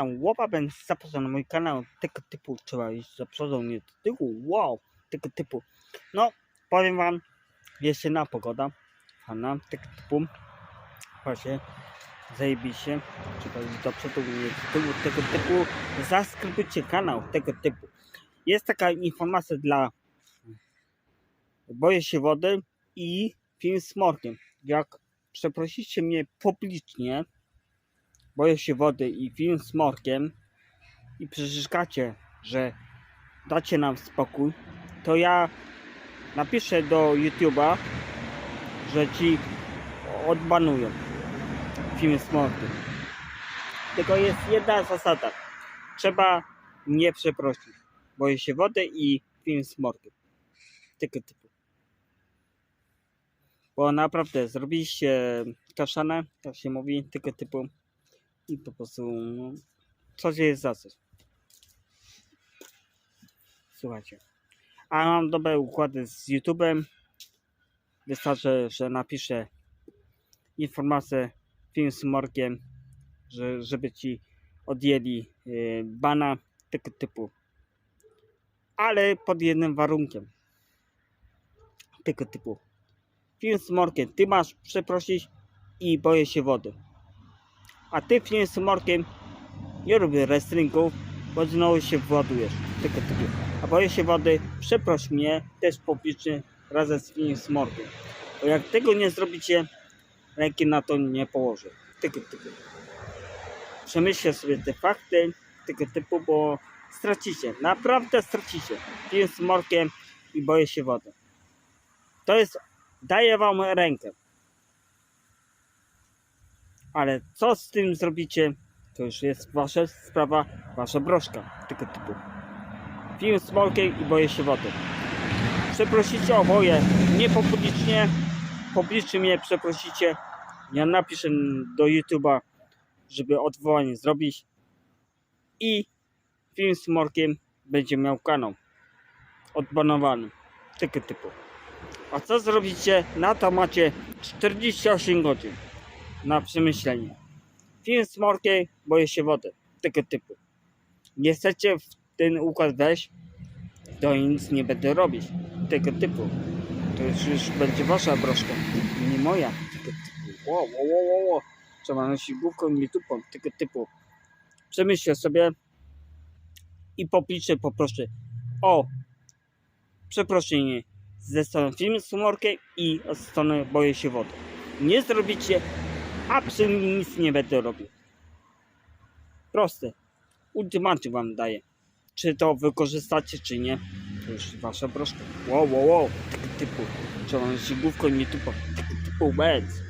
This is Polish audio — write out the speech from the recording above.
witam, łopa będę zapraszam na mój kanał tego typu, trzeba iść za przodą, nie do tyłu, wow, tego typu. No, powiem wam, jest jedna pogoda, fana, tego typu, właśnie, zajebiście, trzeba iść do przodu, nie do tyłu, tego typu, zaskrybujcie kanał tego typu. Jest taka informacja dla Boję się wody i film z Morkiem. Jak przeprosicie mnie publicznie, boję się wody i film z Morkiem i przeszkacie, że dacie nam spokój, to ja napiszę do YouTube'a, że ci odbanują film z Morkiem. Tylko jest jedna zasada. Trzeba nie przeprosić. Boję się wody i film z Morkiem. Tego typu. Bo naprawdę zrobiliście kaszanę, tak się mówi, tego typu i po prostu no, coś jest za coś. Słuchajcie. A mam dobre układy z YouTube'em. Wystarczy, że napiszę informację film z Morkiem, że, żeby ci odjęli y, bana tego typu. Ale pod jednym warunkiem. Tego typu. Film z Morkiem, ty masz przeprosić i boję się wody. A ty z Morkiem nie robię wrestlingów, bo znowu się władujesz. Tylko typu. A boję się wody, przeproś mnie też publicznie razem z film z Morkiem. Bo jak tego nie zrobicie, ręki na to nie położę. Tego typu. Przemyślę sobie te fakty tego typu, bo stracicie. Naprawdę stracicie. Film z Morkiem i boję się wody. To jest daję wam rękę. Ale co z tym zrobicie, to już jest wasza sprawa, wasza broszka tego typu. Film z i boję się wody. Przeprosicie oboje, nie publicznie, publicznie mnie przeprosicie. Ja napiszę do YouTube'a, żeby odwołanie zrobić. I film z Morkiem będzie miał kanał odbanowany. Tego typu. A co zrobicie? Na to macie 48 godzin na przemyślenie. Film z Morkiem, boję się wody. Tego typu. Nie chcecie w ten układ wejść, to nic nie będę robić. Tego typu. To już, już będzie wasza broszka, nie moja. Tego typu. Wow, wow, wow, wow. Trzeba nosić główką, nie tupą. Tego typu. Przemyślę sobie i popliczę, poproszę o przeproszenie ze strony filmu z humorkiem i od strony boję się wody. Nie zrobicie, absolutnie nic nie będę robił. Proste. Ultimatum wam daję. Czy to wykorzystacie, czy nie, to już wasza broszka. Wow, wow, wow, tego typu. Trzeba się główką nie tupą. Tego typu bez.